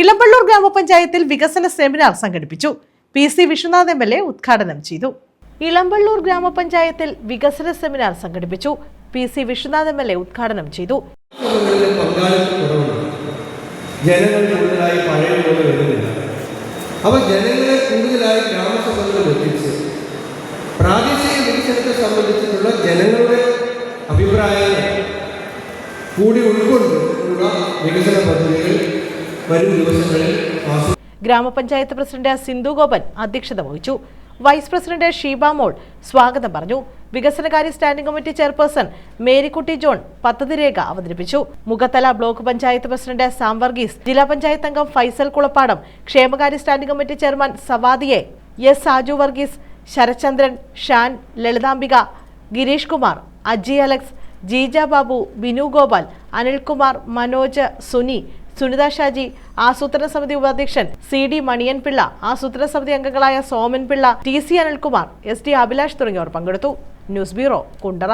ഇളമ്പള്ളൂർ ഗ്രാമപഞ്ചായത്തിൽ വികസന സെമിനാർ സംഘടിപ്പിച്ചു. P C Vishwanath M L A ഉദ്ഘാടനം ചെയ്തു. ഇളമ്പള്ളൂർ ഗ്രാമപഞ്ചായത്തിൽ വികസന സെമിനാർ സംഘടിപ്പിച്ചു. P C Vishwanath M L A ഉദ്ഘാടനം ചെയ്തു. ജനങ്ങൾ കൂടുതലായി പഴയ അപ്പോൾ ജനങ്ങളെ കൂടുതലായി ഗ്രാമസഭകളിൽ എത്തിച്ച് പ്രാദേശിക വികസനത്തെ സംബന്ധിച്ചിട്ടുള്ള ജനങ്ങളുടെ അഭിപ്രായങ്ങൾ കൂടി ഉൾക്കൊണ്ടുള്ള വികസന പദ്ധതികൾ ഗ്രാമപഞ്ചായത്ത് പ്രസിഡന്റ് സിന്ധു ഗോപൻ അധ്യക്ഷത വഹിച്ചു. വൈസ് പ്രസിഡന്റ് ഷീബ മോൾ സ്വാഗതം പറഞ്ഞു. വികസനകാര്യ standing committee chairperson Marykutty John പദ്ധതി രേഖ അവതരിപ്പിച്ചു. Mukhathala block panchayat president Sam Varghese ജില്ലാ പഞ്ചായത്ത് അംഗം ഫൈസൽ കുളപ്പാടം ക്ഷേമകാര്യ സ്റ്റാൻഡിംഗ് കമ്മിറ്റി ചെയർമാൻ സവാദിയെ എസ് സാജു വർഗീസ് ശരചന്ദ്രൻ ഷാൻ ലളിതാംബിക ഗിരീഷ് കുമാർ അജി അലക്സ് ജീജ ബാബു ബിനു ഗോപാൽ അനിൽകുമാർ മനോജ് സുനി സുനിത ഷാജി ആസൂത്രണ സമിതി ഉപാധ്യക്ഷൻ സി ഡി മണിയൻ പിള്ള ആസൂത്രണ സമിതി അംഗങ്ങളായ Soman Pillai T C Anilkumar S D Abhilash തുടങ്ങിയവർ പങ്കെടുത്തു. News bureau Kundara.